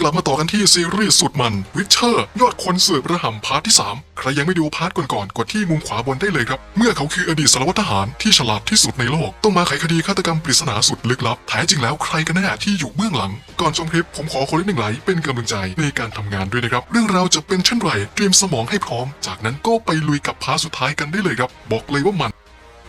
กลับมาต่อกันที่ซีรีส์สุดมันวิเชอร์ยอดคนสืบระห่ำพาร์ทที่ 3 ใครยังไม่ดูพาร์ทก่อนๆกดที่มุมขวาบนได้เลยครับ เมื่อเขาคืออดีตสารวัตรทหารที่ฉลาดที่สุดในโลก ต้องมาไขคดีฆาตกรรมปริศนาสุดลึกลับแท้จริงแล้วใครกันแน่ที่อยู่เบื้องหลัง ก่อนชมคลิปผมขอคนละหนึ่งไลค์เป็นกำลังใจในการทำงานด้วยนะครับ เรื่องราวจะเป็นเช่นไรเตรียมสมองให้พร้อม จากนั้นก็ไปลุยกับพาร์ทสุดท้ายกันได้เลยครับ บอกเลยว่ามัน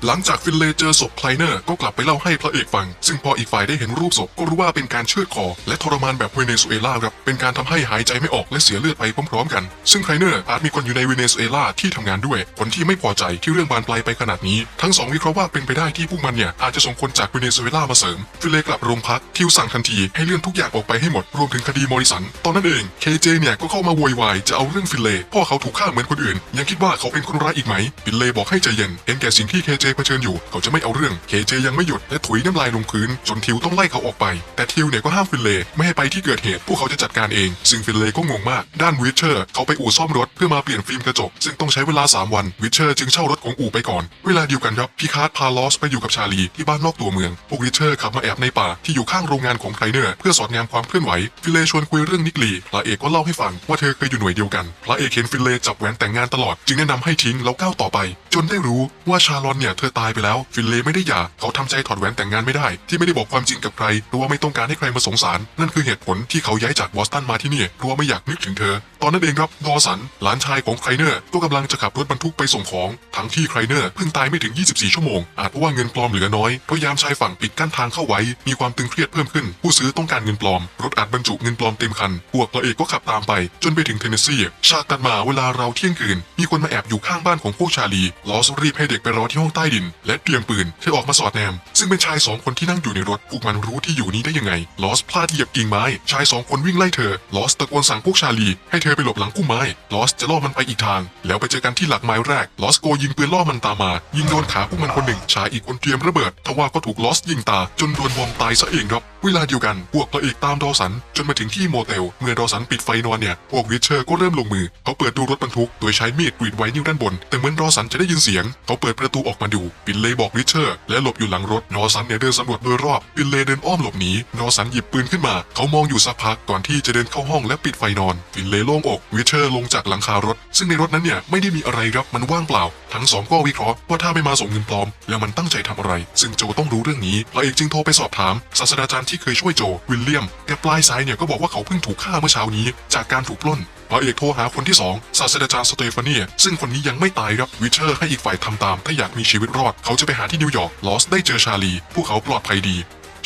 หลังจากฟินเลย์เจอศพไคลเนอร์ก็กลับไปเล่าให้พระเอกฟัง ซึ่งพออีกฝ่ายได้เห็นรูปศพก็รู้ว่าเป็นการเชือดคอ และทรมานแบบเวเนซุเอลาครับ เป็นการทำให้หายใจไม่ออกและเสียเลือดไปพร้อมๆกัน ซึ่งไคลเนอร์อาจมีคนอยู่ในเวเนซุเอลาที่ทำงานด้วย คนที่ไม่พอใจที่เรื่องบานปลายไปขนาดนี้ ทั้งสองวิเคราะห์ว่าเป็นไปได้ที่พวกมันเนี่ยอาจจะส่งคนจากเวเนซุเอลามาเสริม ฟินเลย์กลับโรงพักทิวสั่งทันทีให้เลื่อนทุกอย่างออกไปให้หมดรวมถึงคดีมอริสัน ตอนนั้นเองเคเจเนี่ยก็เข้ามาโวยวายจะเอาเรื่องฟินเลพ่อเขาถูกฆ่าเหมือนคนอื่น ยังคิดว่าเขาเป็นคนร้ายอีกไหมฟินเลบอกให้ใจเย็นเห็นแก่สิ่งที่เคเจเผชิญอยู่เขาจะไม่เอาเรื่อง เคเจยังไม่หยุดและถุยน้ำลายลงพื้น จนทิวต้องไล่เขาออกไป แต่ทิวเนี่ยก็ห้ามฟินเลยไม่ให้ไปที่เกิดเหตุ พวกเขาจะจัดการเอง ซึ่งฟินเลยก็งงมาก ด้านวิเชอร์เขาไปอู่ซ่อมรถเพื่อมาเปลี่ยนฟิล์มกระจก ซึ่งต้องใช้เวลา 3 วัน วิเชอร์จึงเช่ารถของอู่ไปก่อน เวลาเดียวกันครับพีคาร์ดพาลอสไปอยู่กับชาลีที่บ้านนอกตัวเมือง พวกวิเชอร์ขับมาแอบในป่าที่อยู่ข้างโรงงานของไคลเนอร์เพื่อสอดแนมความเคลื่อนไหว ฟินเลยชวนคุยเรื่องนิกลี พระเอกก็เล่าให้ฟังว่าเธอเคยอยู่หน่วยเดียวกัน พระเอกเห็นฟินเลจับแหวนแต่งงานตลอด จึงแนะนำให้ทิ้งแล้วก้าวต่อไป จนได้รู้ว่าชาลอนเนี่ยเธอตายไปแล้ว ฟินเลยไม่ได้หย่าเขาทำใจถอดแหวนแต่งงานไม่ได้ ที่ไม่ได้บอกความจริงกับใครเพราะว่าไม่ต้องการให้ใครมาสงสาร นั่นคือเหตุผลที่เขาย้ายจากบอสตันมาที่นี่เพราะว่าไม่อยากนึกถึงเธอ ตอนนั้นเองครับดอสันหลานชายของไคลเนอร์ก็กำลังจะขับรถบรรทุกไปส่งของทั้งที่ไคลเนอร์เพิ่งตายไม่ถึง 24 ชั่วโมงอาจเพราะว่าเงินปลอมเหลือน้อยเพราะยามชายฝั่งปิดกั้นทางเข้าไว้ มีความตึงเครียดเพิ่มขึ้น ผู้ซื้อต้องการเงินปลอม รถอาจบรรจุเงินปลอมเต็มคันพวกพระเอกก็ขับตามไป จนไปถึงเทนเนสซีฉาตัดมาเวลาเราเที่ยงคืนมีคนมาแอบอยู่ข้างบ้านของพวกชาลีลอสรีบให้เด็กไปรอที่ห้องใต้ดิน และเตรียมปืนเธอออกมาสอดแนม ซึ่งเป็นชายสองคนที่นั่งอยู่ในรถพวกมันรู้ที่อยู่นี้ได้ยังไง ลอสพลาดเหยียบกิ่งไม้ ชายสองคนวิ่งไล่เธอ ลอสตะโกนสั่งพวกชาลี ให้เธอไปหลบหลังพุ่มไม้ ลอสจะล่อมันไปอีกทาง แล้วไปเจอกันที่หลักไม้แรก ลอสโกยิงปืนล่อมันตามมา ยิงโดนขาพวกมันคนหนึ่ง ชายอีกคนเตรียมระเบิด ทว่าก็ถูกลอสยิงตาจนโดนบอมตายซะเองครับ เวลาเดียวกัน พวกพระเอกตามดอสัน จนมาถึงที่โมเตล เมื่อดอสันปิดไฟนอนเนี่ย พวกริชเชอร์ก็เริ่มลงมือ เขาเปิดดูรถบรรทุก โดยใช้มีดกรีดไว้นิ้วด้านบน แต่เหมือนดอสันจะได้ยินเสียง เขาเปิดประตูออกมาดูปินเลยบอกริชเชอร์ และหลบอยู่หลังรถดอสันเนี่ยเดินสำรวจโดยรอบ ปินเลยเดินอ้อมหลบหนีดอสันหยิบปืนขึ้นมา เขามองอยู่สักพักก่อนที่จะเดินเข้าห้องและปิดไฟนอน ปินเลยโล่งอก ริชเชอร์ลงจากหลังคารถ ซึ่งในรถนั้นเนี่ยไม่ได้มีอะไรครับ มันว่างเปล่า ทั้งสองก็วิเคราะห์ว่าถ้าไม่มาส่งเงินปลอม แล้วมันตั้งใจทำอะไร ซึ่งโจต้องรู้เรื่องนี้ พระเอกจึงโทรไปสอบถาม ศาสตราจารย์ที่เคยช่วยโจ วิลเลียม แต่ปลายสายเนี่ยก็บอกว่าเขาเพิ่งถูกฆ่าเมื่อเช้านี้ จากการถูกปล้น พระเอกโทรหาคนที่สองศาสตราจารย์สเตฟานีซึ่งคนนี้ยังไม่ตายครับวิเชอร์ให้อีกฝ่ายทำตาม ถ้าอยากมีชีวิตรอด เขาจะไปหาที่นิวยอร์กลอสได้เจอชาลี พวกเขาปลอดภัยดี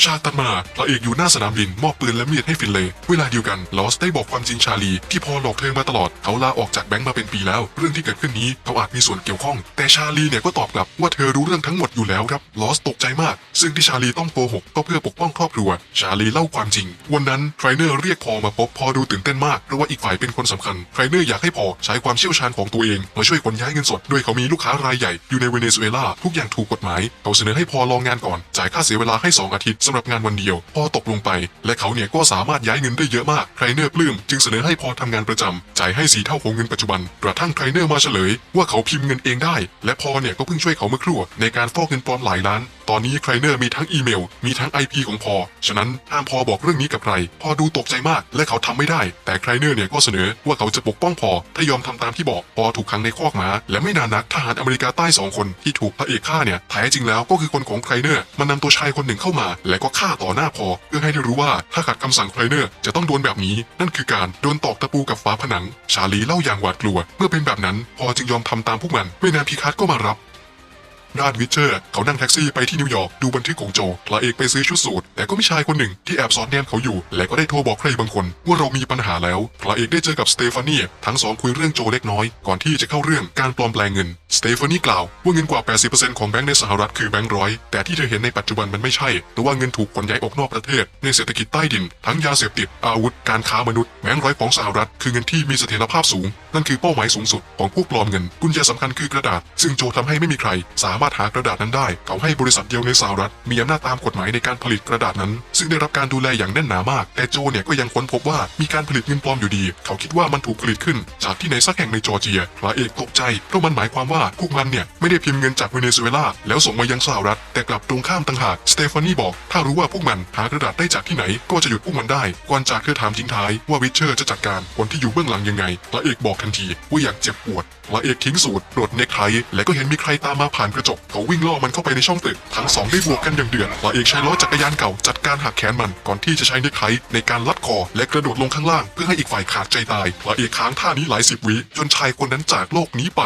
ชาตัดมาพระเอกอยู่หน้าสนามบินมอบปืนและมีดให้ฟินเลย์เวลาเดียวกันลอสได้บอกความจริงชาลี ที่พอหลอกเธอมาตลอดเขาลาออกจากแบงค์มาเป็นปีแล้ว เรื่องที่เกิดขึ้นนี้เขาอาจมีส่วนเกี่ยวข้อง แต่ชาลีเนี่ยก็ตอบกลับว่าเธอรู้เรื่องทั้งหมดอยู่แล้วครับลอสตกใจมาก ซึ่งที่ชาลีต้องโกหกก็เพื่อปกป้องครอบครัว ชาลีเล่าความจริง วันนั้นไทรเนอร์เรียกพอมาพบพอดูตื่นเต้นมากเพราะว่าอีกฝ่ายเป็นคนสำคัญไทรเนอร์อยากให้พอใช้ความเชี่ยวชาญของตัวเองมาช่วยขนย้ายเงินสดด้วยเขามีลูกค้ารายใหญ่อยู่ในเวเนซุเอลาทุกอย่างถูกกฎหมายเขาเสนอให้พอลองงานก่อนจ่ายค่าเสียเวลาให้สองอาทิตย์สำหรับงานวันเดียว พอตกลงไป และเขาเนี่ยก็สามารถย้ายเงินได้เยอะมากไทรเนอร์ปลื้มจึงเสนอให้พอทำงานประจำจ่ายให้สี่เท่าของเงินปัจจุบันกระทั่งไทรเนอร์มาเฉลย ว่าเขาพิมพ์เงินเองได้ และพอเนี่ยก็เพิ่งช่วยเขาเมื่อครู่ในการฟอกเงินปลอมหลายล้านตอนนี้ไทรเนอร์มีทั้งอีเมล มีทั้ง IP ของพอ ฉะนั้นห้ามพอบอกเรื่องนี้กับใคร พอดูตกใจมาก และเขาทำไม่ได้ แต่ไทรเนอร์เนี่ยก็เสนอว่าเขาจะปกป้องพอ ถ้ายอมทำตามที่บอก พอถูกขังในคอกม้า และไม่นานนักทหารอเมริกาใต้สองคนที่ถูกพระเอกฆ่าเนี่ยแท้จริงแล้วก็คือคนของไทรเนอร์มันนำตัวชายคนหนึ่งเข้ามา และก็ฆ่าต่อหน้าพอ เพื่อให้ได้รู้ว่าถ้าขัดคำสั่งไทรเนอร์จะต้องโดนแบบนี้ นั่นคือการโดนตอกตะปูกับฝาผนัง ชาลีเล่าอย่างหวาดกลัว เมื่อเป็นแบบนั้นพอจึงยอมทำตามพวกมันไม่นานพีคัสก็มารับ ด้านวิเชอร์เขานั่งแท็กซี่ไปที่นิวยอร์กดูบันทึกของโจพระเอกไปซื้อชุดสูทแต่ก็มีชายคนหนึ่งที่แอบสอดแนมเขาอยู่ และก็ได้โทรบอกใครบางคน ว่าเรามีปัญหาแล้วพระเอกได้เจอกับสเตฟานีทั้งสองคุยเรื่องโจเล็กน้อย ก่อนที่จะเข้าเรื่องการปลอมแปลงเงินสเตฟานีกล่าวว่าเงินกว่า 80%ของแบงก์ในสหรัฐคือแบงก์ร้อยแต่ที่เธอเห็นในปัจจุบันมันไม่ใช่แต่ว่าเงินถูกขนย้ายออกนอกประเทศ ในเศรษฐกิจใต้ดิน ทั้งยาเสพติดอาวุธการค้ามนุษย์แบงก์ร้อยของสหรัฐคือเงินที่มีเสถียรภาพสูง นั่นคือเป้าหมายสูงสุดของผู้ปลอมเงินกุญแจสำคัญคือกระดาษ ซึ่งโจทำให้ไม่มีใครสามารถามารถหากระดาษนั้นได้เขาให้บริษัทเดียวในสหรัฐมีอำนาจตามกฎหมายในการผลิตกระดาษนั้น ซึ่งได้รับการดูแลอย่างแน่นหนามาก แต่โจเนี่ยก็ยังค้นพบว่ามีการผลิตเงินปลอมอยู่ดี เขาคิดว่ามันถูกผลิตขึ้น จากที่ไหนสักแห่งในจอร์เจียพระเอกตกใจเพราะมันหมายความว่าพวกมันเนี่ยไม่ได้พิมพ์เงินจากเวเนซุเอลาแล้วส่งมายังสหรัฐ แต่กลับตรงข้ามต่างหากสเตฟานีบอก ถ้ารู้ว่าพวกมันหากระดาษได้จากที่ไหน ก็จะหยุดพวกมันได้ก่อนจากเธอถามทิ้งท้ายว่าวิเชอร์จะจัดการคนที่อยู่เบื้องหลังยังไงพระเอกบอกทันทีว่าอยากเจ็บปวดพระเอกทิ้งสูตรปลดเนคไทและก็เห็นมีใครตามมาผ่านกระจกเขาวิ่งล่อมันเข้าไปในช่องตึก ทั้งสองได้บวกกันอย่างเดือดพระเอกใช้ล้อจักรยานเก่าจัดการหักแขนมันก่อนที่จะใช้เนคไทในการลัดคอและกระโดดลงข้างล่างเพื่อให้อีกฝ่ายขาดใจตายพระเอกค้างท่านี้หลายสิบวิจนชายคนนั้นจากโลกนี้ไป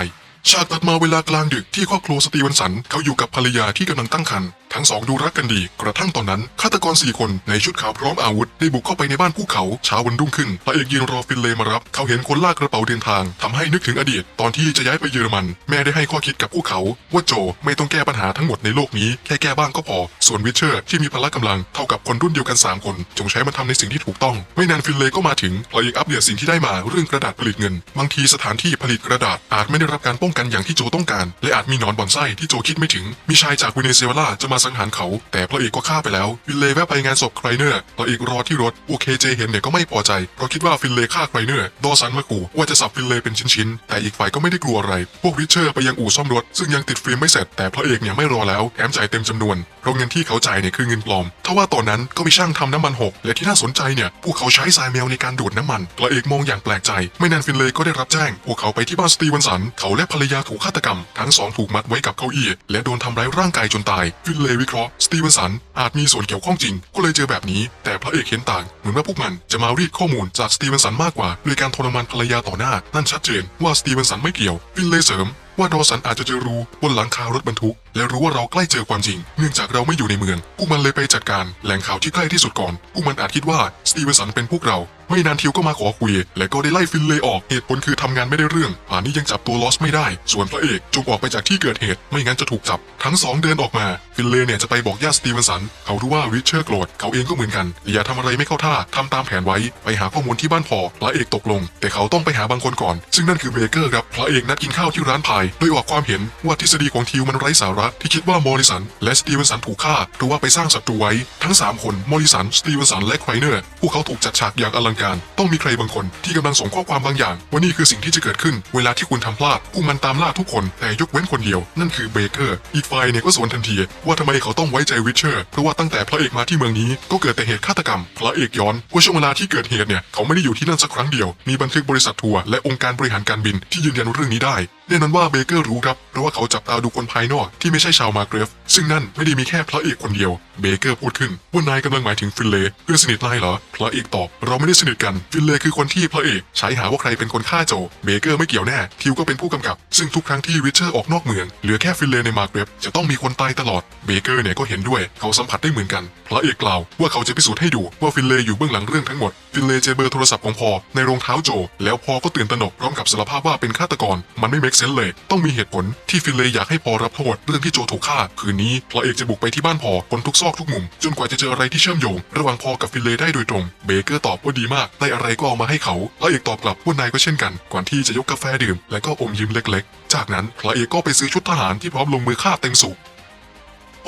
ฉากตัดมาเวลากลางดึกที่ครอบครัวสตีวันสันเขาอยู่กับภรรยาที่กำลังตั้งครรภ์ ทั้งสองดูรักกันดี กระทั่งตอนนั้นฆาตกรสี่คนในชุดขาวพร้อมอาวุธได้บุกเข้าไปในบ้านภูเขาเช้าวันรุ่งขึ้นพระเอกยืนรอฟินเลมารับ เขาเห็นคนลากกระเป๋าเดินทางทำให้นึกถึงอดีต ตอนที่จะย้ายไปเยอรมัน แม่ได้ให้ข้อคิดกับพวกเขา ว่าโจไม่ต้องแก้ปัญหาทั้งหมดในโลกนี้แค่แก้บ้างก็พอ ส่วนวิเชอร์ที่มีพละกำลังเท่ากับคนรุ่นเดียวกันสามคน จงใช้มันทำในสิ่งที่ถูกต้อง ไม่นานฟินเลก็มาถึงพระเอกอัปเดตสิ่งที่ได้มาเรื่องกระดาษผลิตเงิน บางทีสถานที่ผลิตกระดาษอาจไม่ได้รับการป้องกันอย่างที่โจต้องการ และอาจมีหนอนบ่อนไส้ที่โจคิดไม่ถึง มีชายจากวเนซุเอลาจะมาสังหารเขา แต่พระเอกก็ฆ่าไปแล้ว ฟินเลยแวะไปงานศพไครเนอร์พระเอกรอที่รถโอเคเจเห็นเนี่ยก็ไม่พอใจ เพราะคิดว่าฟินเลยฆ่าไครเนอร์ดอสันมาขู่ว่าจะสับฟินเลยเป็นชิ้นๆ แต่อีกฝ่ายก็ไม่ได้กลัวอะไร พวกริชเชอร์ไปยังอู่ซ่อมรถ ซึ่งยังติดฟิล์มไม่เสร็จ แต่พระเอกเนี่ยไม่รอแล้วแถมจ่ายเต็มจำนวน เพราะเงินที่เขาจ่ายเนี่ยคือเงินปลอมทว่าตอนนั้นก็มีช่างทำน้ำมันหก และที่น่าสนใจเนี่ย พวกเขาใช้ทรายแมวในการดูดน้ำมัน พระเอกมองอย่างแปลกใจ ไม่นานฟินเลยก็ได้รับแจ้ง พวกเขาไปที่บ้านสตีเวนสัน เขาและภรรยาถูกฆาตกรรม ทั้งสองถูกมัดไว้กับเก้าอี้ และโดนทำร้ายร่างกายจนตาย ฟินเลย์วิเคราะห์สตีเวนสันอาจมีส่วนเกี่ยวข้องจริง ก็เลยเจอแบบนี้ แต่พระเอกเห็นต่าง เหมือนว่าพวกมันจะมารีดข้อมูลจากสตีเวนสันมากกว่าโดยการทรมานภรรยาต่อหน้า นั่นชัดเจนว่าสตีเวนสันไม่เกี่ยวฟินเลยเสริม ว่าดอสันอาจจะเจอรู้บนหลังคารถบรรทุก และรู้ว่าเราใกล้เจอความจริง เนื่องจากเราไม่อยู่ในเมือง พวกมันเลยไปจัดการแหล่งข่าวที่ใกล้ที่สุดก่อน พวกมันอาจคิดว่าสตีเวนสันเป็นพวกเรา ไม่นานทิวก็มาขอคุย และก็ได้ไล่ฟินเลยออก เหตุผลคือทำงานไม่ได้เรื่องป่านนี้ยังจับตัวลอสไม่ได้ ส่วนพระเอกจงออกไปจากที่เกิดเหตุ ไม่งั้นจะถูกจับ ทั้งสองเดินออกมา ฟินเลยเนี่ยจะไปบอกญาติสตีเวนสัน เขารู้ว่าริชเชอร์โกรธ เขาเองก็เหมือนกัน อย่าทำอะไรไม่เข้าท่าทำตามแผนไว้ ไปหาข้อมูลที่บ้านพอ พระเอกตกลง แต่เขาต้องไปหาบางคนก่อน ซึ่งนั่นคือเบเกอร์ครับ พระเอกนัดกินข้าวที่ร้านพายโดยออกความเห็นว่าทฤษฎีของทิวมันไร้สาระที่คิดว่ามอริสัน และสตีเวนสันถูกฆ่าหรือว่าไปสร้างศัตรูไว้ทั้งสามคนมอริสัน สตีเวนสัน และไครเนอร์พวกเขาถูกจัดฉากอย่างอลังการ ต้องมีใครบางคนที่กำลังส่งข้อความบางอย่าง ว่านี่คือสิ่งที่จะเกิดขึ้น เวลาที่คุณทำพลาดพวกมันตามล่าทุกคนแต่ยกเว้นคนเดียว นั่นคือเบเกอร์อีกฝ่ายเนี่ยก็สวนทันที ว่าทำไมเขาต้องไว้ใจวิเชอร์เพราะว่าตั้งแต่พระเอกมาที่เมืองนี้ก็เกิดแต่เหตุฆาตกรรม พระเอกย้อนว่าช่วงเวลาที่เกิดเหตุเนี่ยเขาไม่ได้อยู่ที่นั่นสักครั้งเดียวมีบันทึกบริษัททัวร์และองค์การบริหารการบินที่ยืนยันเรื่องนี้ได้ แน่นอนว่าเบเกอร์รู้ครับเพราะว่าเขาจับตาดูคนภายนอกที่ไม่ใช่ชาวมาเกรฟ ซึ่งนั่นไม่ได้มีแค่พระเอกคนเดียว เบเกอร์พูดขึ้นว่านายกำลังหมายถึงฟินเลย์เพื่อนสนิทนายเหรอ พระเอกตอบ เราไม่ได้สนิทกัน ฟินเลย์คือคนที่พระเอกใช้หาว่าใครเป็นคนฆ่าโจ เบเกอร์ไม่เกี่ยวแน่ ทิวก็เป็นผู้กำกับ ซึ่งทุกครั้งที่ริเชอร์ออกนอกเมือง เหลือแค่ฟินเลย์ในมาเกรฟจะต้องมีคนตายตลอด เบเกอร์เนี่ยก็เห็นด้วย เขาสัมผัสได้เหมือนกัน พระเอกกล่าวว่าเขาจะพิสูจน์ให้ดูว่าฟินเลย์อยู่เบื้องหลังเรื่องทั้งหมด ฟินเลย์เจอเบอร์โทรศัพท์ของพอในรองเท้าโจ แล้วพอก็ตื่นตระหนกพร้อมกับสารภาพว่าเป็นฆาตกร มันไม่เมคเซนเลย ต้องมีเหตุผลที่ฟินเลย์อยากให้พอรับโทษเรื่องที่โจถูกฆ่า คืนนี้พระเอกจะบุกไปที่บ้านพอคนทุกซอกทุกมุม จนกว่าจะเจออะไรที่เชื่อมโยง ระหว่างพอกับฟินเลย์ได้โดยตรง เบเกอร์ตอบว่าดีมากได้อะไรก็เอามาให้เขาพระเอกตอบกลับว่านายก็เช่นกัน ก่อนที่จะยกกาแฟดื่ม และก็อมยิ้มเล็ก ๆ จากนั้นพระเอกก็ไปซื้อชุดทหารที่พร้อมลงมือฆ่าเต็มสูบ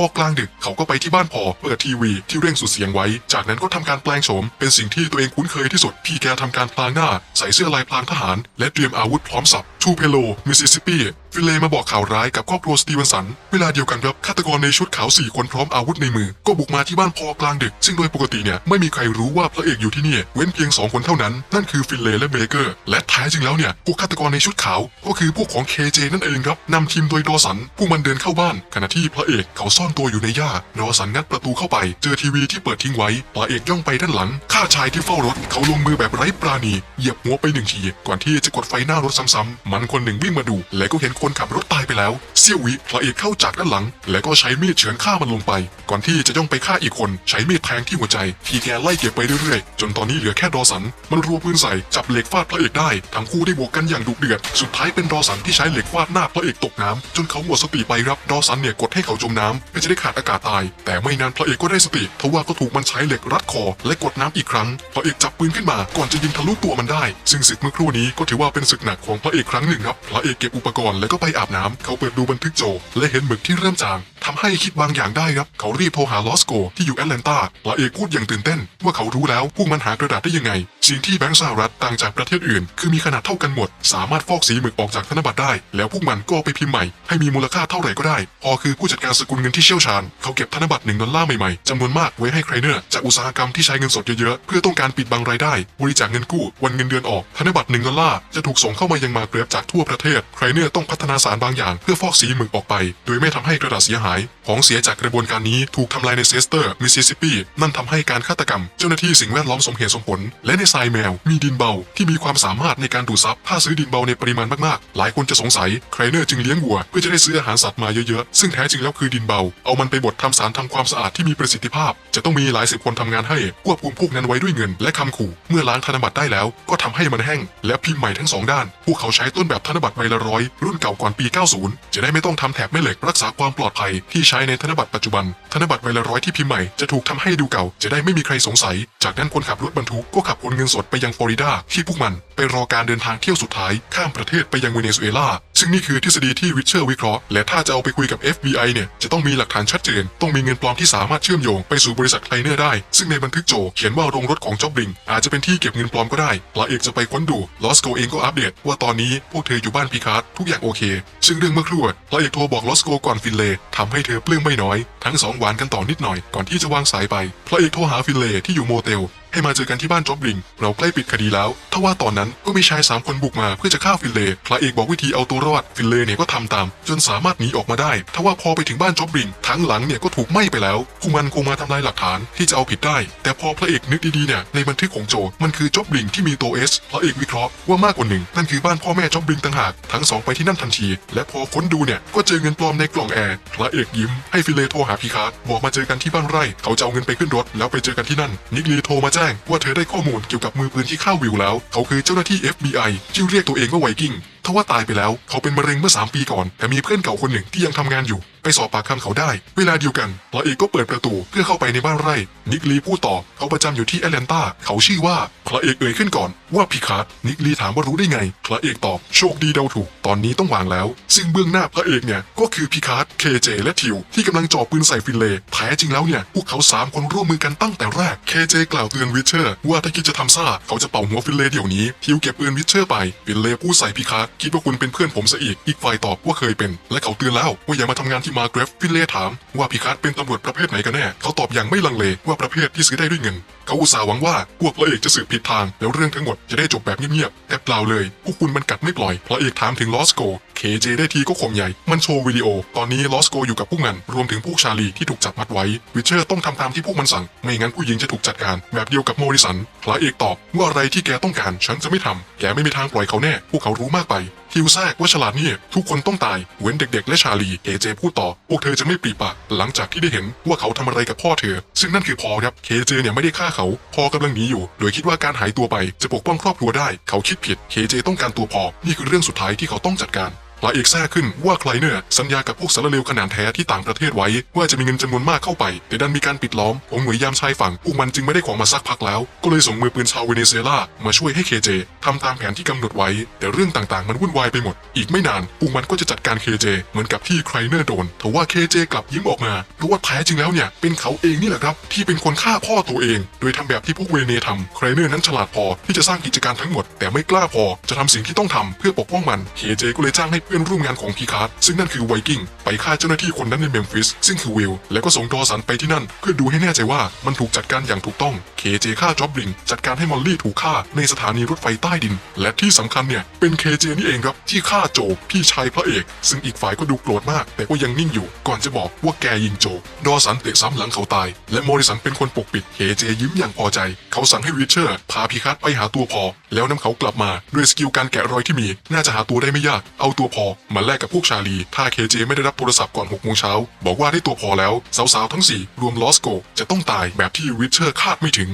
พอกลางดึกเขาก็ไปที่บ้านพอเปิดทีวีที่เร่งสุดเสียงไว้ จากนั้นก็ทำการแปลงโฉม เป็นสิ่งที่ตัวเองคุ้นเคยที่สุด พี่แกทำการพลางหน้า ใส่เสื้อลายพลางทหาร และเตรียมอาวุธพร้อมสับทูเพโล มิสซิสซิปปีฟิเลมาบอกข่าวร้ายกับครอบครัวสตีเวนสัน เวลาเดียวกันครับฆาตกรในชุดขาวสี่คนพร้อมอาวุธในมือ ก็บุกมาที่บ้านพอกลางดึก ซึ่งโดยปกติเนี่ยไม่มีใครรู้ว่าพระเอกอยู่ที่นี่ เว้นเพียงสองคนเท่านั้น นั่นคือฟิเลและเบเกอร์ และท้ายจริงแล้วเนี่ยพวกฆาตกรในชุดขาว ก็คือพวกของ KJ นั่นเองครับนำทีมโดยดอสันพวกมันเดินเข้าบ้าน ขณะที่พระเอกเขาซ่อนตัวอยู่ในหญ้าดอสันงัดประตูเข้าไป เจอทีวีที่เปิดทิ้งไว้พระเอกย่องไปด้านหลังฆ่าชายที่เฝ้ารถ เขาลงมือแบบไร้ปราณีเหยียบหัวไปหนึ่งทีก่อนที่จะกดไฟหน้ารถซ้ำๆมันคนหนึ่งวิ่งมาดู และก็เห็นคนขับรถตายไปแล้ว เซี่ยววิพระเอกเข้าจากด้านหลัง และก็ใช้มีดเฉือนฆ่ามันลงไป ก่อนที่จะย่องไปฆ่าอีกคน ใช้มีดแทงที่หัวใจ ทีแกไล่เก็บไปเรื่อยๆ จนตอนนี้เหลือแค่ดอสัน มันรัวปืนใส่จับเหล็กฟาดพระเอกได้ ทั้งคู่ได้บวกกันอย่างดุเดือด สุดท้ายเป็นดอสันที่ใช้เหล็กฟาดหน้าพระเอกตกน้ำจนเขาหมดสติไปครับ ดอสันเนี่ยกดให้เขาจมน้ำเพื่อจะได้ขาดอากาศตาย แต่ไม่นานพระเอกก็ได้สติทว่าก็ถูกมันใช้เหล็กรัดคอและกดน้ำอีกครั้ง พระเอกจับปืนขึ้นมาก่อนจะยิงทะลุตัวมันได้ ซึ่งศึกเมื่อครู่นี้ก็ถือว่าเป็นศึกหนักของพระเอกครัรั้งหนึ่งครับ พระเอกเก็บอุปกรณ์แล้วก็ไปอาบน้ำเขาเปิดดูบันทึกโจ และเห็นหมึกที่เริ่มจางทำให้คิดบางอย่างได้ครับ เขารีบโทรหาลอสโกที่อยู่แอตแลนตาพระเอกพูดอย่างตื่นเต้น ว่าเขารู้แล้วพวกมันหากระดาษได้ยังไง สิ่งที่แบงก์สหรัฐต่างจากประเทศอื่น คือมีขนาดเท่ากันหมด สามารถฟอกสีหมึกออกจากธนบัตรได้ แล้วพวกมันก็เอาไปพิมพ์ใหม่ ให้มีมูลค่าเท่าไหร่ก็ได้ พอคือผู้จัดการสกุลเงินที่เชี่ยวชาญ เขาเก็บธนบัตรหนึ่งดอลลาร์ใหม่ๆจำนวนมากไว้ให้ใครเนอร์จากอุตสาหกรรมที่ใช้เงินสดเยอะๆเพื่อต้องการปิดบังรายได้ บริจาคเงินกู้วันเงินเดือนออกธนบัตรหนึ่งดอลลาร์จะถูกส่งเข้ามายังมาเกรฟจากทั่วประเทศใครเนอร์ต้องพัฒนาสารบางอย่างเพื่อฟอกสีหมึกออกไป โดยไม่ทำให้กระดาษเสียหายของเสียจากกระบวนการนี้ถูกทำลายในเซสเตอร์มิสซิสซิปปีนั่นทำให้การฆาตกรรม เจ้าหน้าที่สิ่งแวดล้อมสมเหตุสมผล และในทรายแมวมีดินเบาที่มีความสามารถในการดูดซับถ้าซื้อดินเบาในปริมาณมากๆ หลายคนจะสงสัยใครเนอร์จึงเลี้ยงวัวเพื่อจะได้ซื้ออาหารสัตว์มาเยอะๆ ซึ่งแท้จริงแล้วคือดินเบา เอามันไปบดทำสารทำความสะอาดที่มีประสิทธิภาพ จะต้องมีหลายสิบคนทำงานให้ควบคุมพวกนั้นไว้ด้วยเงิน และคำขู่ เมื่อล้างธนบัตรได้แล้ว ก็ทำให้มันแห้ง และพิมพ์ใหม่ทั้งสองด้าน พวกเขาใช้ต้นแบบธนบัตรใบละร้อยรุ่นเก่าก่อนปี 90 จะได้ไม่ต้องทำแถบแม่เหล็กรักษาความปลอดภัยที่ใช้ในธนบัตรปัจจุบัน ธนบัตรใบละร้อยที่พิมพ์ใหม่จะถูกทำให้ดูเก่าจะได้ไม่มีใครสงสัย จากนั้นคนขับรถบรรทุกก็ขับขนเงินสดไปยังฟลอริดาที่พวกมันไปรอการเดินทางเที่ยวสุดท้ายข้ามประเทศไปยังเวเนซุเอลาซึ่งนี่คือทฤษฎีที่วิเชอร์วิเคราะห์และถ้าจะเอาไปคุยกับ FBI เนี่ยจะต้องมีหลักฐานชัดเจน ต้องมีเงินปลอมที่สามารถเชื่อมโยงไปสู่บริษัทไคลเนอร์ได้ ซึ่งในบันทึกโจเขียนว่าโรงรถของจ็อบบิงอาจจะเป็นที่เก็บเงินปลอมก็ได้พระเอกจะไปค้นดูลอสโกเองก็อัปเดต ว่าตอนนี้พวกเธออยู่บ้านพีคาร์ดทุกอย่างโอเค ซึ่งเรื่องเมื่อครู่พระเอกโทรบอกลอสโกก่อนฟินเลย์ทำให้เธอปลื้มไม่น้อย ทั้งสองหวานกันต่อนิดหน่อยก่อนที่จะวางสายไปพระเอกโทรหาฟินเลย์ที่อยู่โมเตลให้มาเจอกันที่บ้านจ็อบบิง เราใกล้ปิดคดีแล้ว ทว่าตอนนั้นก็มีชายสามคนบุกมาเพื่อจะฆ่าฟินเลย์พระเอกบอกวิธีเอาตัวรอด ฟินเลย์เนี่ยก็ทำตาม จนสามารถหนีออกมาได้ ทว่าพอไปถึงบ้านจ็อบบิง ทั้งหลังเนี่ยก็ถูกไหม้ไปแล้ว พวกมันคงมาทำลายหลักฐานที่จะเอาผิดได้ แต่พอพระเอกนึกดีๆเนี่ยในบันทึกของโจ มันคือจ็อบบิงที่มีตัวเอสพระเอกวิเคราะห์ว่ามากกว่าหนึ่งนั่นคือบ้านพ่อแม่จ็อบบิงต่างหาก ทั้งสองไปที่นั่นทันที และพอค้นดูเนี่ยก็เจอเงินปลอมในกล่องแอร์ พระเอกยิ้มให้ฟินเลโทรหาพีคาร์ดบอกมาเจอกันที่บ้านไร่ เขาจะเอาเงินไปขึ้นรถแล้วไปเจอกันที่นั่น นิกลีโทรมาแจ้งว่าเธอได้ข้อมูลเกี่ยวกับมือปืนที่ฆ่าวิวแล้ว เขาคือเจ้าหน้าที่ FBI ที่เรียกตัวเองว่าไวกิ้งทว่าตายไปแล้ว เขาเป็นมะเร็งเมื่อ 3 ปีก่อน แต่มีเพื่อนเก่าคนหนึ่งที่ยังทำงานอยู่ไปสอบปากคำเขาได้ เวลาเดียวกันพระเอกก็เปิดประตูเพื่อเข้าไปในบ้านไร่ นิกลีพูดต่อเขาประจำอยู่ที่แอตแลนตาเขาชื่อว่าพระเอกเอ่ยขึ้นก่อนว่าพิคาร์ดนิกลีถามว่ารู้ได้ไงพระเอกตอบโชคดีเดาถูก ตอนนี้ต้องวางแล้ว ซึ่งเบื้องหน้าพระเอกเนี่ยก็คือพิคาร์ดเคเจและทิว ที่กำลังจ่อปืนใส่ฟินเลย์แท้จริงแล้วเนี่ยพวกเขาสามคนร่วมมือกันตั้งแต่แรกเคเจกล่าวเตือนวิเชอร์ว่าถ้าคิดจะทำซ่าเขาจะเป่าหัวฟินเลย์เดี๋ยวนี้ทิวเก็บปืนวิเชอร์ไปฟินเลย์พูดใส่พิคาร์ดคิดว่าคุณเป็นเพื่อนผมซะอีกอีกฝ่ายตอบว่าเคยเป็น และเขาเตือนแล้วว่าอย่ามาทำงานที่มาเกรฟฟิเล่ถามว่าพิคาร์ดเป็นตำรวจประเภทไหนกันแน่ เขาตอบอย่างไม่ลังเลว่าประเภทที่ซื้อได้ด้วยเงิน เขาอุตส่าห์หวังว่าพวกพระเอกจะสืบผิดทาง แล้วเรื่องทั้งหมดจะได้จบแบบเงียบๆแต่เปล่าเลยพวกคุณมันกัดไม่ปล่อยพระเอกถามถึงลอสโก เคเจได้ทีก็ข่มใหญ่ มันโชว์วิดีโอ ตอนนี้ลอสโกอยู่กับพวกมัน รวมถึงพวกชาลีที่ถูกจับมัดไว้ วิเชอร์ต้องทำตามที่พวกมันสั่ง ไม่งั้นผู้หญิงจะถูกจัดการ แบบเดียวกับโมริสันพระเอกตอบว่าอะไรที่แกต้องการ ฉันจะไม่ทำ แกไม่มีทางปล่อยเขาแน่ พวกเขารู้มากไปฮิวแซกว่าฉลาดนี่ทุกคนต้องตาย เว้นเด็ก ๆ และชาลีเคเจพูดต่อ พวกเธอจะไม่ปรีปากหลังจากที่ได้เห็นว่าเขาทำอะไรกับพ่อเธอ ซึ่งนั่นคือพอครับเคเจเนี่ยไม่ได้ฆ่าเขา พอกำลังหนีอยู่ โดยคิดว่าการหายตัวไปจะปกป้องครอบครัวได้ เขาคิดผิดเคเจต้องการตัวพอ นี่คือเรื่องสุดท้ายที่เขาต้องจัดการ พระเอกแท้ขึ้นว่าใครเนอร์สัญญากับพวกสารเลวขนาดแท้ที่ต่างประเทศไว้ ว่าจะมีเงินจำนวนมากเข้าไป แต่ดันมีการปิดล้อมผมหน่วยยามชายฝั่งพวกมันจึงไม่ได้ของมาสักพักแล้ว ก็เลยส่งมือปืนชาวเวเนซุเอลามาช่วยให้เคเจทำตามแผนที่กำหนดไว้ แต่เรื่องต่างๆมันวุ่นวายไปหมด อีกไม่นานพวกมันก็จะจัดการเคเจเหมือนกับที่ใครเนอร์โดนแต่ว่าเคเจกลับยิ้มออกมาเพราะว่าแท้จริงแล้วเนี่ยเป็นเขาเองนี่แหละครับ ที่เป็นคนฆ่าพ่อตัวเอง โดยทำแบบที่พวกเวเนทำใครเนอร์นั้นฉลาดพอที่จะสร้างกิจการทั้งหมด แต่ไม่กล้าพอจะทำสิ่งที่ต้องทำเพื่อปกป้องมันเคเจก็เลยจ้างให้พื่อนร่วมงานของพีคาร์ดซึ่งนั่นคือไวกิ้งไปฆ่าเจ้าหน้าที่คนนั้นในเมมฟิสซึ่งคือวิลแล้วก็ส่งดอสันไปที่นั่น เพื่อดูให้แน่ใจว่ามันถูกจัดการอย่างถูกต้องเคเจฆ่าจ็อบลิงจัดการให้มอลลี่ถูกฆ่าในสถานีรถไฟใต้ดิน และที่สำคัญเนี่ยเป็นเคเจนี่เองครับที่ฆ่าโจพี่ชายพระเอก ซึ่งอีกฝ่ายก็ดูโกรธมาก แต่ก็ยังนิ่งอยู่ ก่อนจะบอกว่าแกยิงโจ ดอสันเตะซ้ำหลังเขาตาย และมอริสันเป็นคนปกปิดเคเจยิ้มอย่างพอใจ เขาสั่งให้วิเชอร์ พาพีคัสไปหาตัวพอ แล้วนำเขากลับมาด้วยสกิลการแกะรอยที่มี น่าจะหาตัวได้ไม่ยากเอาตัวพอมาแลกกับพวกชาลี ถ้าเคเจไม่ได้รับโทรศัพท์ก่อน6โมงเช้า บอกว่าได้ตัวพอแล้ว สาวๆทั้ง 4 รวมลอสโก จะต้องตายแบบที่วิเชอร์คาดไม่ถึง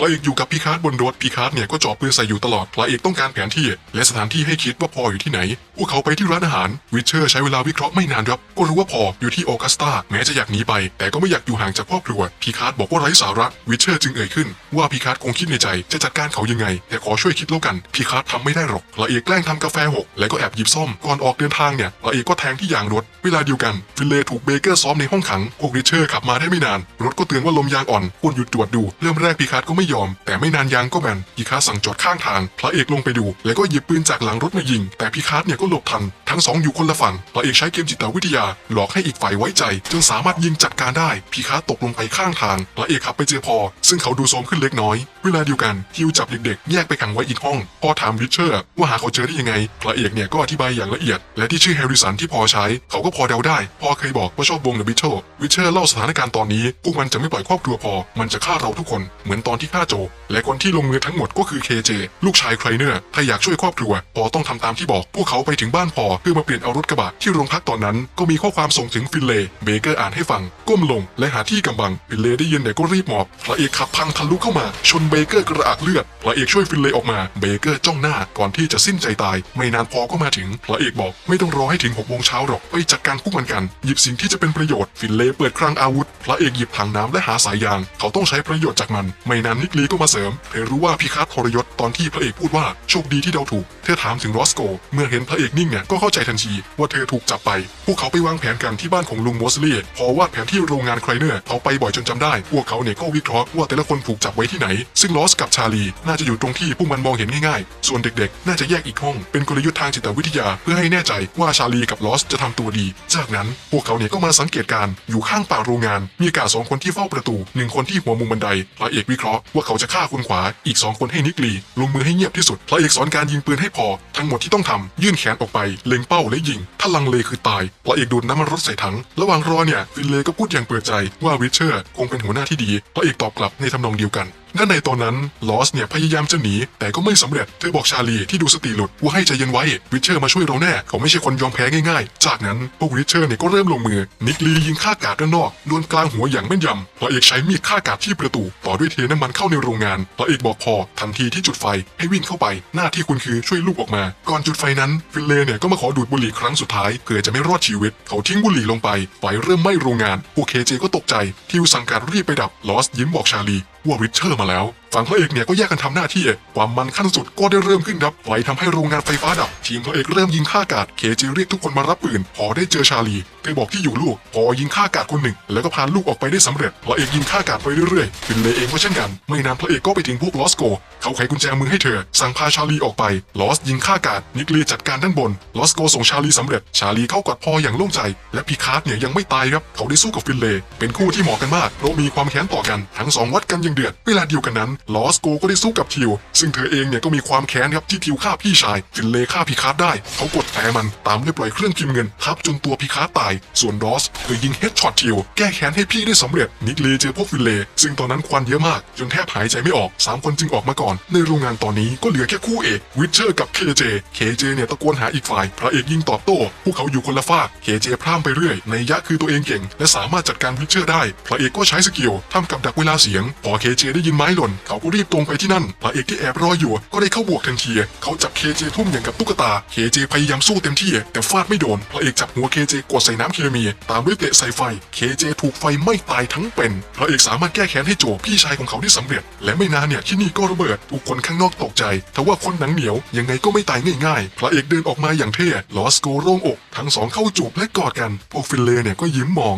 พระเอกอยู่กับพีคาร์ดบนรถพีคาร์ดเนี่ยก็จ่อปืนใส่อยู่ตลอดพระเอกต้องการแผนที่ และสถานที่ให้คิดว่าพออยู่ที่ไหน พวกเขาไปที่ร้านอาหาร วิเชอร์ใช้เวลาวิเคราะห์ไม่นานครับก็รู้ว่าพออยู่ที่ออกัสตาแม้จะอยากหนีไป แต่ก็ไม่อยากอยู่ห่างจากครอบครัวพีคาร์ดบอกว่าไร้สาระวิเชอร์จึงเอ่ยขึ้น ว่าพีคาร์ดคงคิดในใจจะจัดการเขายังไง แต่ขอช่วยคิดแล้วกันพีคาร์ดทำไม่ได้หรอกพระเอกแกล้งทำกาแฟหกแล้วก็แอบหยิบซ่อมก่อนออกเดินทางเนี่ยพระเอกก็แทงที่ยางรถเวลาเดียวกันฟินเลยถูกเบเกอร์ซ้อมในห้องขังพวกริเชอร์ขับมาได้ไม่นานรถก็เตือนว่าลมยางอ่อนควรหยุดตรวจดูเริ่มแรกพีคาร์ดก็ไม่ยอม แต่ไม่นานยางก็แบนพีคาสั่งจอดข้างทาง พระเอกลงไปดู แล้วก็หยิบปืนจากหลังรถมายิง แต่พีคาเนี่ยก็หลบทัน ทั้งสองอยู่คนละฝั่ง พระเอกใช้เกมจิตวิทยา หลอกให้อีกฝ่ายไว้ใจ จนสามารถยิงจัดการได้พีคาตกลงไปข้างทาง พระเอกขับไปเจอพอ ซึ่งเขาดูโทมขึ้นเล็กน้อย เวลาเดียวกันฮิวจับเด็กๆ แยกไปขังไว้อีกห้อง พอถามริเชอร์ ว่าหาเขาเจอได้ยังไง พระเอกเนี่ยก็อธิบายอย่างละเอียด และที่ชื่อแฮร์ริสันที่พอใช้ เขาก็พอเดาได้ พอเคยบอกว่าชอบวงเดอะบิทเทิลวิเชอร์เล่าสถานการณ์ตอนนี้ พวกมันจะไม่ปล่อยครอบครัวพอ มันจะฆ่าเราทุกคน เหมือนตอนที่ฆ่าโจ และคนที่ลงมือทั้งหมดก็คือเคเจลูกชายใครเนอร์ถ้าอยากช่วยครอบครัว พอต้องทำตามที่บอก พวกเขาไปถึงบ้านพอเพื่อมาเปลี่ยนเอารถกระบะที่โรงพักตอนนั้น ก็มีข้อความส่งถึงฟินเลยเบเกอร์อ่านให้ฟัง ก้มลง และหาที่กำบังฟินเลยได้ยินแต่ก็รีบหมอบพระเอกขับพังทะลุเข้ามาชนเบเกอร์กระอักเลือดพระเอกช่วยฟินเลย์ออกมาเบเกอร์จ้องหน้าก่อนที่จะสิ้นใจตาย ไม่นานพอก็มาถึงพระเอกบอกไม่ต้องรอให้ถึงหกโมงเช้าหรอกไปจัดการพวกมันกัน หยิบสิ่งที่จะเป็นประโยชน์ฟินเลย์เปิดคลังอาวุธ พระเอกหยิบถังน้ำและหาสายยาง เขาต้องใช้ประโยชน์จากมัน ไม่นานนิกลีก็มาเสริมเธอรู้ว่าพิคาร์ดทรยศตอนที่พระเอกพูดว่าโชคดีที่เดาถูกเธอถามถึงรอสโก เมื่อเห็นพระเอกนิ่งเนี่ยก็เข้าใจทันทีว่าเธอถูกจับไป พวกเขาไปวางแผนกันที่บ้านของลุงมอสเลียพอวาดแผนที่โรงงานไครเนอร์เขาไปบ่อยจนจำได้ พวกเขาเนี่ยก็วิเคราะห์ว่าแต่ละคนถูกจับไว้ที่ไหนซึ่งลอสกับชาลี น่าจะอยู่ตรงที่พวกมันมองเห็นง่ายๆ ส่วนเด็กๆ น่าจะแยกอีกห้อง เป็นกลยุทธ์ทางจิตวิทยา เพื่อให้แน่ใจว่าชาลีกับลอสจะทำตัวดี จากนั้นพวกเขาเนี่ยก็มาสังเกตการอยู่ข้างป่าโรงงาน มีกาสองคนที่เฝ้าประตูหนึ่งคนที่หัวมุมบันไดพระเอกวิเคราะห์ว่าเขาจะฆ่าคนขวาอีกสองคนให้นิกลีลงมือให้เงียบที่สุดพระเอกสอนการยิงปืนให้พอ ทั้งหมดที่ต้องทำยื่นแขนออกไปเล็งเป้าและยิง ถ้าลังเลคือตายพระเอกดูดน้ำมันรถใส่ถังระหว่างรอเนี่ยฟินเลยก็พูดอย่างเปิดใจว่าวิเชอร์คงเป็นหัวหน้าที่ดีพระเอกตอบกลับในทำนองเดียวกันด้านในตอนนั้นลอสเนี่ยพยายามจะหนี แต่ก็ไม่สำเร็จ เธอบอกชาลีที่ดูสติหลุดว่าให้ใจเย็นไว้ วิเชอร์มาช่วยเราแน่ เขาไม่ใช่คนยอมแพ้ง่ายๆ จากนั้นพวกวิเชอร์เนี่ยก็เริ่มลงมือ นิกลียิงฆ่ากาดด้านนอกโดนกลางหัวอย่างแม่นยำพระเอกใช้มีดฆ่ากาดที่ประตู ต่อด้วยเทน้ำมันเข้าในโรงงานพระเอกบอกพอทันทีที่จุดไฟให้วิ่งเข้าไป หน้าที่คุณคือช่วยลูกออกมา ก่อนจุดไฟนั้นฟินเลย์เนี่ยก็มาขอดูดบุหรี่ครั้งสุดท้ายเพื่อจะไม่รอดชีวิต เขาทิ้งบุหรี่ลงไปไฟเริ่มไหม้โรงงานพวกเคเจก็ตกใจทิวสั่งการรีบไปดับลอสยิ้มบอกชาลี ว่าวิเชอร์มาแล้วฝั่งพระเอกเนี่ยก็แยกกันทำหน้าที่ความมันขั้นสุดก็ได้เริ่มขึ้นครับไฟทำให้โรงงานไฟฟ้าดับ ทีมพระเอกเริ่มยิงฆ่ากาดเคจีเรียกทุกคนมารับปืน พอได้เจอชาลีเธอบอกที่อยู่ลูก พอยิงฆ่ากาดคนหนึ่ง แล้วก็พาลูกออกไปได้สำเร็จ พระเอกยิงฆ่ากาดไปเรื่อยๆฟินเลยเองก็เช่นกัน ไม่นานพระเอกก็ไปถึงพวกลอสโก เขาไขกุญแจมือให้เธอ สั่งพาชาลีออกไป ลอสยิงฆ่ากาดนิกเลีจัดการด้านบน ลอสโกส่งชาลีสำเร็จ ชาลีเข้ากอดพออย่างโล่งใจ และพีคาร์ดเนี่ยยังไม่ตายครับ เขาได้สู้กับฟินเลเป็นคู่ที่เหมาะกันมากเพราะมีความแค้นต่อกัน ทั้งสองวัดกันอย่างเดือดเวลาเดียวกันนั้นลอสโกก็ได้สู้กับทิว ซึ่งเธอเองเนี่ยก็มีความแค้นครับที่ทิวฆ่าพี่ชาย ฟินเลฆ่าพีคาร์ดได้ เขากดแผลมันตามด้วยปล่อยเครื่องพิมพ์เงินทับจนตัวพีคาร์ดตาย ส่วนรอสเธอยิงเฮดช็อตทิว แก้แค้นให้พี่ได้สำเร็จ นิกเลเจอพวกฟินเล ซึ่งตอนนั้นควันเยอะมากจนแทบหายใจไม่ออกสามคนจึงออกมาก่อน ในโรงงานตอนนี้ก็เหลือแค่คู่เอกวิเชอร์กับเคเจเคเจเนี่ยตะโกนหาอีกฝ่าย พระเอกยิงตอบโต้พวกเขาอยู่คนละฝากเคเจพร่ำไปเรื่อยในยะคือตัวเองเก่ง และสามารถจัดการวิเชอร์ได้ พระเอกก็ใช้สกิลทำกับดักเวลาเสียงพอเคเจได้ยินไม้หล่นเขาก็รีบตรงไปที่นั่นพระเอกที่แอบรออยู่ก็ได้เข้าบวกทันทีเขาจับเคเจทุ่มอย่างกับตุ๊กตาเคเจพยายามสู้เต็มที่ แต่ฟาดไม่โดนพระเอกจับหัวเคเจกดใส่น้ำเคมี ตามด้วยเตะใส่ไฟเคเจถูกไฟไม้ตายทั้งเป็นพระเอกสามารถแก้แค้นให้โจพี่ชายของเขาได้สำเร็จ และไม่นานเนี่ยที่นี่ก็ระเบิดทุกคนข้างนอกตกใจทว่าคนหนังเหนียวยังไงก็ไม่ตายง่ายๆพระเอกเดินออกมาอย่างเท่ลอสโกโล่งอก ทั้งสองเข้าจูบและกอดกันพวกฟินเลย์เนี่ยก็ยิ้มมอง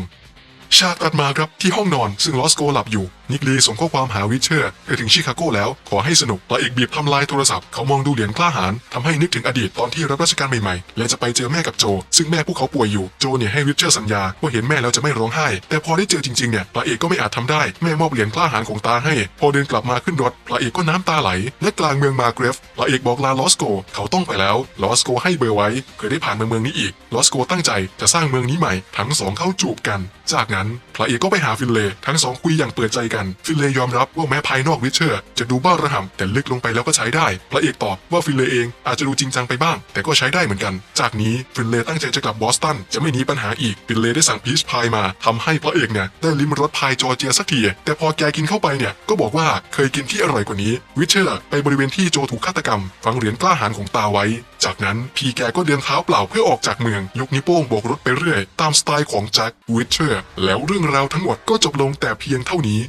ฉากตัดมาครับที่ห้องนอนซึ่งลอสโกหลับอยู่ นิกลีส่งข้อความหาวิเชอร์ไปถึงชิคาโกแล้ว ขอให้สนุกพระเอกบีบทำลายโทรศัพท์เขามองดูเหรียญกล้าหาญทำให้นึกถึงอดีตตอนที่รับราชการใหม่ๆ และจะไปเจอแม่กับโจ ซึ่งแม่พวกเขาป่วยอยู่โจเนี่ยให้วิเชอร์สัญญาว่าเห็นแม่แล้วจะไม่ร้องไห้ แต่พอได้เจอจริงๆเนี่ยพระเอกก็ไม่อาจทำได้แม่มอบเหรียญกล้าหาญของตาให้ พอเดินกลับมาขึ้นรถพระเอกก็น้ำตาไหลและกลางเมืองมาเกรฟพระเอกบอกลาลอสโก เขาต้องไปแล้วลอสโกให้เบอร์ไว้เพื่อได้ผ่านมาเมืองนี้อีกลอสโกตั้งใจจะสร้างเมืองนี้ใหม่ทั้งสองเข้าจูบกัน จากนั้นพระเอกก็ไปหาฟินเลทั้งสองคุยอย่างเปิดใจกันกัน ฟิเลยยอมรับว่าแม้ภายนอกวิเชอร์จะดูบ้าระห่ำแต่ลึกลงไปแล้วก็ใช้ได้ พระเอกตอบว่าฟิเลยเองอาจจะดูจริงจังไปบ้าง แต่ก็ใช้ได้เหมือนกัน จากนี้ฟิเลยตั้งใจจะกลับบอสตันจะไม่หนีปัญหาอีกฟิเลยได้สั่งพีชพายมาทำให้พระเอกเนี่ยได้ลิ้มรสพายจอร์เจียสักทีแต่พอแกกินเข้าไปเนี่ยก็บอกว่าเคยกินที่อร่อยกว่านี้ วิเชอร์ไปบริเวณที่โจถูกฆาตกรรมฝังเหรียญกล้าหาญของตาไว้ จากนั้นพีแกก็เดินเท้าเปล่าเพื่อออกจากเมืองยกนิ้วโป้งโบกรถไปเรื่อย ตามสไตล์ของแจ็ควิเชอร์แล้วเรื่องราวทั้งหมดก็จบลงแต่เพียงเท่านี้